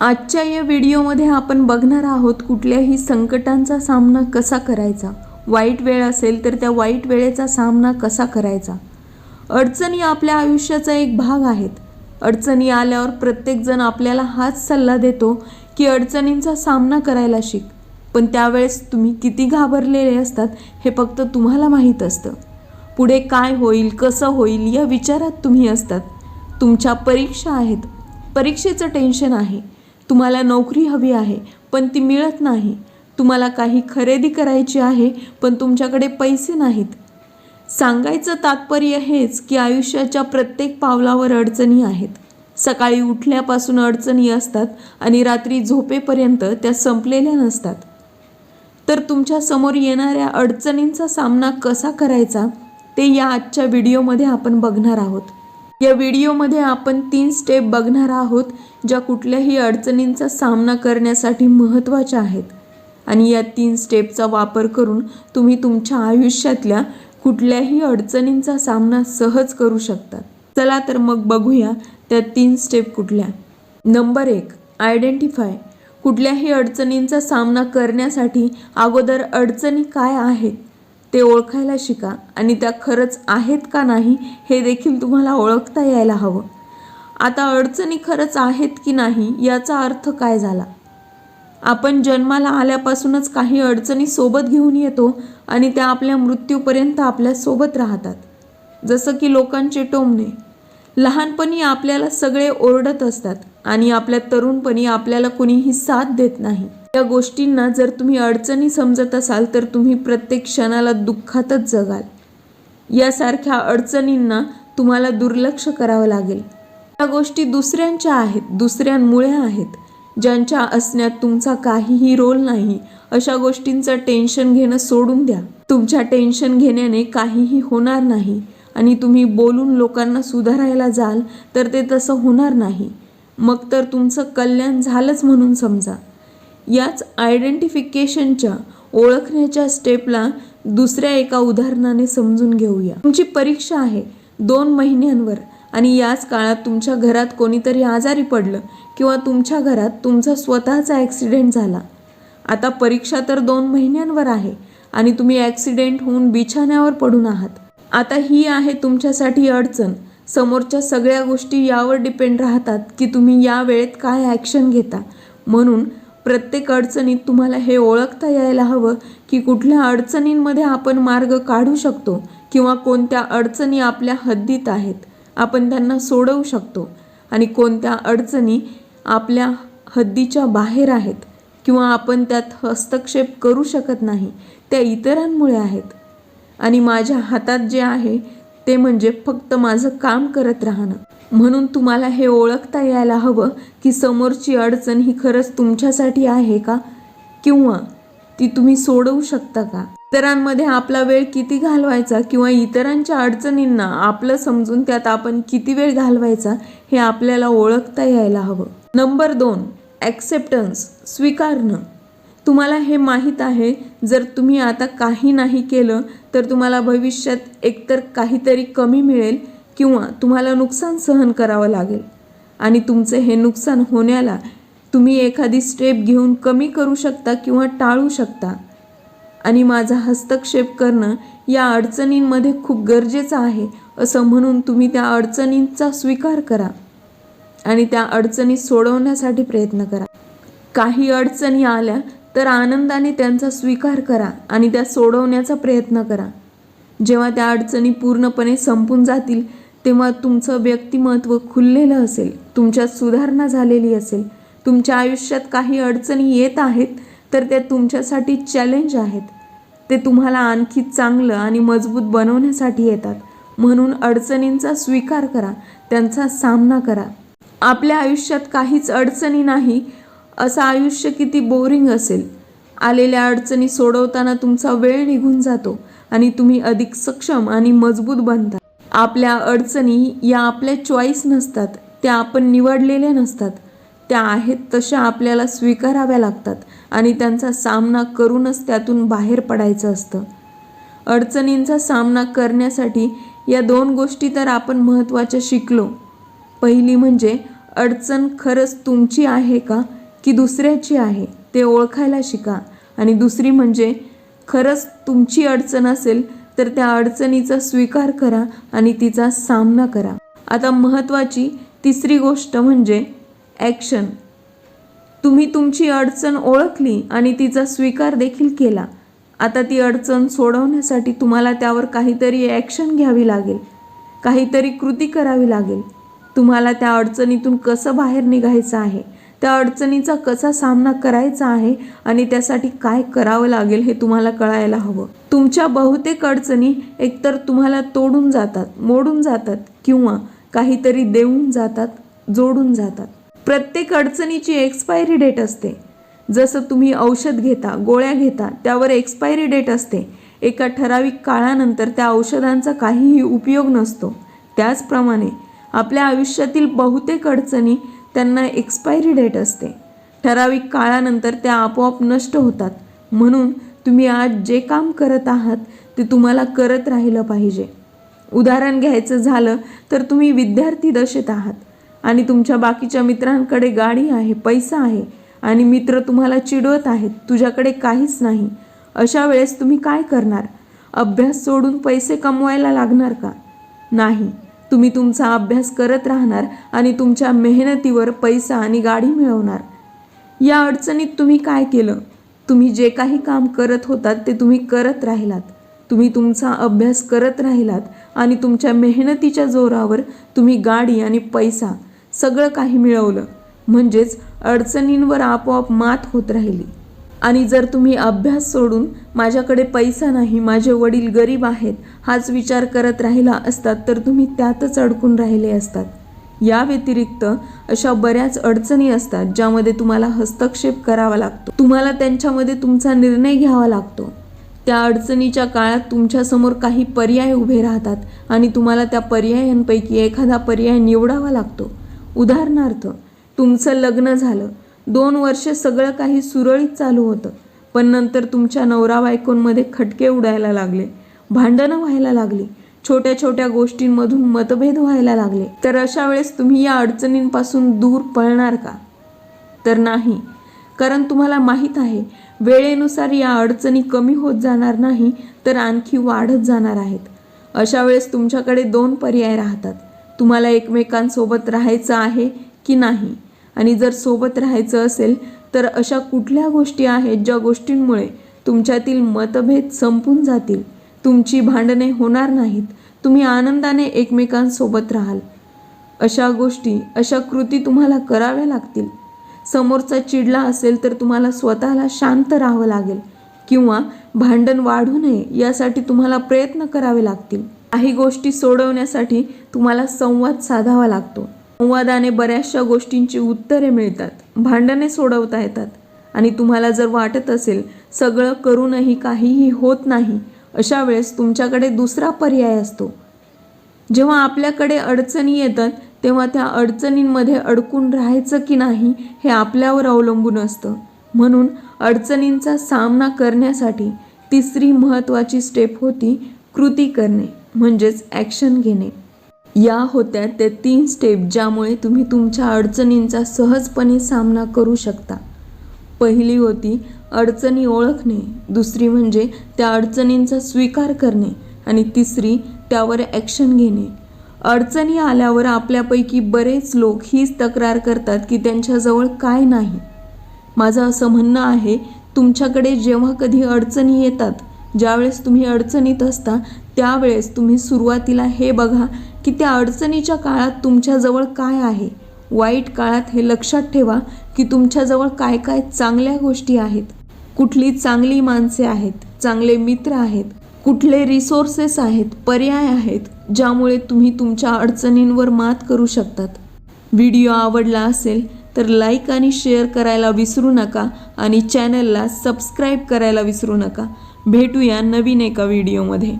आजच्या या व्हिडिओमध्ये आपण बघणार आहोत कुठल्याही संकटांचा सामना कसा करायचा? वाईट वेळ असेल तर त्या वाईट वेळेचा सामना कसा करायचा? अडचणी आपल्या आयुष्याचा एक भाग आहेत. अडचणी आल्यावर प्रत्येकजण आपल्याला हाच सल्ला देतो की अडचणींचा सामना करायला शिक. पण त्यावेळेस तुम्ही किती घाबरलेले असतात हे फक्त तुम्हाला माहीत असतं. पुढे काय होईल कसं होईल या विचारात तुम्ही असतात. तुमच्या परीक्षा आहेत. परीक्षेचं टेन्शन आहे. तुम्हाला नोकरी हवी आहे पण ती मिळत नाही. तुम्हाला काही खरेदी करायची आहे पण तुमच्याकडे पैसे नाहीत. सांगायचं तात्पर्य हेच की आयुष्याच्या प्रत्येक पावलावर अडचणी आहेत. सकाळी उठल्यापासून अडचणी असतात आणि रात्री झोपेपर्यंत त्या संपलेल्या नसतात. तर तुमच्यासमोर येणाऱ्या अडचणींचा सामना कसा करायचा ते या आजच्या व्हिडिओमध्ये आपण बघणार आहोत. या व्हिडिओमध्ये आपण तीन स्टेप बघणार आहोत ज्या कुठल्याही अडचणींचा सामना करण्यासाठी महत्त्वाच्या आहेत. आणि या तीन स्टेपचा वापर करून तुम्ही तुमच्या आयुष्यातल्या कुठल्याही अडचणींचा सामना सहज करू शकता. चला तर मग बघूया त्या तीन स्टेप कुठल्या. नंबर एक आयडेंटिफाय कुठल्याही अडचणींचा सामना करण्यासाठी अगोदर अडचणी काय आहेत? ते ओळखायला शिका. आणि त्या खरंच आहेत का नाही हे देखील तुम्हाला ओळखता यायला हवं. आता अडचणी खरंच आहेत की नाही याचा अर्थ काय झाला? आपण जन्माला आल्यापासूनच काही अडचणी सोबत घेऊन येतो आणि त्या आपल्या मृत्यूपर्यंत आपल्यासोबत राहतात. जसं की लोकांचे टोमणे. लहानपणी आपल्याला सगळे ओरडत असतात आणि आपल्या तरुणपणी आपल्याला कुणीही साथ देत नाही. या गोष्टींना जर तुम्ही अडचणी समजत असाल तर तुम्ही प्रत्येक क्षणाला दुःखातच जगाल. यासारख्या अडचणींना तुम्हाला दुर्लक्ष करावं लागेल. या गोष्टी दुसऱ्यांच्या आहेत दुसऱ्यांमुळे आहेत. ज्यांच्या असण्यात तुमचा काहीही रोल नाही अशा गोष्टींचं टेन्शन घेणं सोडून द्या. तुमच्या टेन्शन घेण्याने काहीही होणार नाही आणि तुम्ही बोलून लोकांना सुधारायला जाल तर ते तसं होणार नाही. मग तर तुमचं कल्याण झालंच म्हणून समजा. याच आयडेंटिफिकेशनच्या ओळखण्याच्या स्टेपला दुसऱ्या एका उदाहरणाने समजून घेऊया. तुमची परीक्षा आहे दोन महिन्यांवर आणि याच काळात तुमच्या घरात कोणीतरी आजारी पडलं किंवा तुमच्या घरात तुमचा स्वतःचा ॲक्सिडेंट झाला. आता परीक्षा तर दोन महिन्यांवर आहे आणि तुम्ही ॲक्सिडेंट होऊन बिछाण्यावर पडून आहात. आता ही आहे तुमच्यासाठी अडचण. समोरच्या सगळ्या गोष्टी यावर डिपेंड राहतात की तुम्ही या वेळेत काय ॲक्शन घेता. म्हणून प्रत्येक अडचणीत तुम्हाला हे ओळखता यायला हवं की कुठल्या अडचणींमध्ये आपण मार्ग काढू शकतो किंवा कोणत्या अडचणी आपल्या हद्दीत आहेत. आपण त्यांना सोडवू शकतो आणि कोणत्या अडचणी आपल्या हद्दीच्या बाहेर आहेत किंवा आपण त्यात हस्तक्षेप करू शकत नाही त्या इतरांमुळे आहेत. आणि माझ्या हातात जे आहे ते म्हणजे फक्त माझं काम करत राहणं. म्हणून तुम्हाला हे ओळखता यायला हवं की समोरची अडचण ही खरंच तुमच्यासाठी आहे का? किंवा ती तुम्ही सोडवू शकता का? इतरांमध्ये आपला वेळ किती घालवायचा किंवा इतरांच्या अडचणींना आपलं समजून त्यात आपण किती वेळ घालवायचा हे आपल्याला ओळखता यायला हवं. नंबर दोन ॲक्सेप्टन्स स्वीकारणं. तुम्हाला हे माहीत आहे जर तुम्ही आता काही नाही केलं तर तुम्हाला भविष्यात एकतर काहीतरी कमी मिळेल किंवा तुम्हाला नुकसान सहन करावं लागेल. आणि तुमचे हे नुकसान होण्याला तुम्ही एखादी स्टेप घेऊन कमी करू शकता किंवा टाळू शकता. आणि माझा हस्तक्षेप करणं या अडचणींमध्ये खूप गरजेचं आहे असं म्हणून तुम्ही त्या अडचणींचा स्वीकार करा. आणि त्या अडचणी सोडवण्यासाठी प्रयत्न करा. काही अडचणी आल्या तर आनंदाने त्यांचा स्वीकार करा आणि त्या सोडवण्याचा प्रयत्न करा. जेव्हा त्या अडचणी पूर्णपणे संपून जातील तेव्हा तुमचं व्यक्तिमत्व खुललेलं असेल तुमच्यात सुधारणा झालेली असेल तुमच्या आयुष्यात काही अडचणी येत आहेत तर त्या तुमच्यासाठी चॅलेंज आहेत. ते तुम्हाला आणखी चांगलं आणि मजबूत बनवण्यासाठी येतात. म्हणून अडचणींचा स्वीकार करा त्यांचा सामना करा. आपल्या आयुष्यात काहीच अडचणी नाही असं आयुष्य किती बोरिंग असेल. आलेल्या अडचणी सोडवताना तुमचा वेळ निघून जातो आणि तुम्ही अधिक सक्षम आणि मजबूत बनता. आपल्या अडचणी या आपल्या चॉईस नसतात त्या आपण निवडलेल्या नसतात. त्या आहेत तशा आपल्याला स्वीकाराव्या लागतात आणि त्यांचा सामना करूनच त्यातून बाहेर पडायचं असतं. अडचणींचा सामना करण्यासाठी या दोन गोष्टी तर आपण महत्त्वाच्या शिकलो. पहिली म्हणजे अडचण खरंच तुमची आहे का की दुसऱ्याची आहे ते ओळखायला शिका. आणि दुसरी म्हणजे खरंच तुमची अडचण असेल तर त्या अडचणीचा स्वीकार करा आणि तिचा सामना करा. आता महत्त्वाची तिसरी गोष्ट म्हणजे ॲक्शन तुम्ही तुमची अडचण ओळखली आणि तिचा स्वीकार देखील केला. आता ती अडचण सोडवण्यासाठी तुम्हाला त्यावर काहीतरी ॲक्शन घ्यावी लागेल. काहीतरी कृती करावी लागेल. तुम्हाला त्या अडचणीतून कसं बाहेर निघायचं आहे? त्या अडचणीचा कसा सामना करायचा आहे आणि त्यासाठी काय करावं लागेल हे तुम्हाला कळायला हवं. तुमच्या बहुतेक अडचणी एकतर तुम्हाला तोडून जातात मोडून जातात किंवा काहीतरी देऊन जातात जोडून जातात. प्रत्येक अडचणीची एक्सपायरी डेट असते. जसं तुम्ही औषध घेता गोळ्या घेता त्यावर एक्सपायरी डेट असते. एका ठराविक काळानंतर त्या औषधांचा काहीही उपयोग नसतो. त्याचप्रमाणे आपल्या आयुष्यातील बहुतेक अडचणी त्यांना एक्सपायरी डेट असते. ठराविक काळानंतर त्या आपोआप नष्ट होतात. म्हणून तुम्ही आज जे काम करत आहात ते तुम्हाला करत राहिलं पाहिजे. उदाहरण घ्यायचं झालं तर तुम्ही विद्यार्थी दशेत आहात आणि तुमच्या बाकीच्या मित्रांकडे गाडी आहे पैसा आहे आणि मित्र तुम्हाला चिडवत आहेत तुझ्याकडे काहीच नाही. अशा वेळेस तुम्ही काय करणार? अभ्यास सोडून पैसे कमवायला लागणार का? नाही. तुम्ही तुमचा अभ्यास करत राहणार आणि तुमच्या मेहनतीवर पैसा आणि गाडी मिळवणार. या अडचणीत तुम्ही काय केलं? तुम्ही जे काही काम करत होतात ते तुम्ही करत राहिलात. तुम्ही तुमचा अभ्यास करत राहिलात आणि तुमच्या मेहनतीच्या जोरावर तुम्ही गाडी आणि पैसा सगळं काही मिळवलं. म्हणजेच अडचणींवर आपोआप मात होत राहिली. आणि जर तुम्ही अभ्यास सोडून माझ्याकडे पैसा नाही माझे वडील गरीब आहेत हाच विचार करत राहिला असतात तर तुम्ही त्यातच अडकून राहिले असतात. या व्यतिरिक्त अशा बऱ्याच अडचणी असतात ज्यामध्ये तुम्हाला हस्तक्षेप करावा लागतो. तुम्हाला त्यांच्यामध्ये तुमचा निर्णय घ्यावा लागतो. त्या अडचणीच्या काळात तुमच्यासमोर काही पर्याय उभे राहतात आणि तुम्हाला त्या पर्यायांपैकी एखादा पर्याय निवडावा लागतो. उदाहरणार्थ तुमचं लग्न झालं. दोन वर्ष सगळं काही सुरळीत चालू होतं. पण नंतर तुमच्या नवरा बायकोंमध्ये खटके उडायला लागले भांडणं व्हायला लागली छोट्या छोट्या गोष्टींमधून मतभेद व्हायला लागले. तर अशा वेळेस तुम्ही या अडचणींपासून दूर पळणार का? तर नाही. कारण तुम्हाला माहीत आहे वेळेनुसार या अडचणी कमी होत जाणार नाही तर आणखी वाढत जाणार आहेत. अशा वेळेस तुमच्याकडे दोन पर्याय राहतात. तुम्हाला एकमेकांसोबत राहायचं आहे की नाही? आणि जर सोबत राहायचं असेल तर अशा कुठल्या गोष्टी आहेत ज्या गोष्टींमुळे तुमच्यातील मतभेद संपून जातील? तुमची भांडणे होणार नाहीत. तुम्ही आनंदाने एकमेकांसोबत राहाल. अशा गोष्टी अशा कृती तुम्हाला कराव्या लागतील. समोरचा चिडला असेल तर तुम्हाला स्वतःला शांत राहावं लागेल किंवा भांडण वाढू नये यासाठी तुम्हाला प्रयत्न करावे लागतील. काही गोष्टी सोडवण्यासाठी तुम्हाला संवाद साधावा लागतो. संवादाने बऱ्याचशा गोष्टींची उत्तरे मिळतात भांडणे सोडवता येतात आणि तुम्हाला जर वाटत असेल सगळं करूनही काहीही होत नाही अशा वेळेस तुमच्याकडे दुसरा पर्याय असतो. जेव्हा आपल्याकडे अडचणी येतात तेव्हा त्या अडचणींमध्ये अडकून राहायचं की नाही हे आपल्यावर अवलंबून असतं. म्हणून अडचणींचा सामना करण्यासाठी तिसरी महत्त्वाची स्टेप होती कृती करणे म्हणजेच ॲक्शन घेणे. या होत्या त्या तीन स्टेप ज्यामुळे तुम्ही तुमच्या अडचणींचा सहजपणे सामना करू शकता. पहिली होती अडचणी ओळखणे. दुसरी म्हणजे त्या अडचणींचा स्वीकार करणे. आणि तिसरी त्यावर ॲक्शन घेणे. अडचणी आल्यावर आपल्यापैकी बरेच लोक हीच तक्रार करतात की त्यांच्याजवळ काय नाही. माझं असं म्हणणं आहे तुमच्याकडे जेव्हा कधी अडचणी येतात ज्यावेळेस तुम्ही अडचणीत असता त्यावेळेस तुम्ही सुरुवातीला हे बघा की त्या अडचणीच्या काळात तुमच्याजवळ काय आहे? वाईट काळात हे लक्षात ठेवा की तुमच्याजवळ काय काय चांगल्या गोष्टी आहेत. कुठली चांगली माणसे आहेत चांगले मित्र आहेत कुठले रिसोर्सेस आहेत पर्याय आहेत ज्यामुळे तुम्ही तुमच्या अडचणींवर मात करू शकतात. व्हिडिओ आवडला असेल तर लाईक आणि शेअर करायला विसरू नका आणि चॅनलला सबस्क्राईब करायला विसरू नका. भेटूया नवीन एका व्हिडिओमध्ये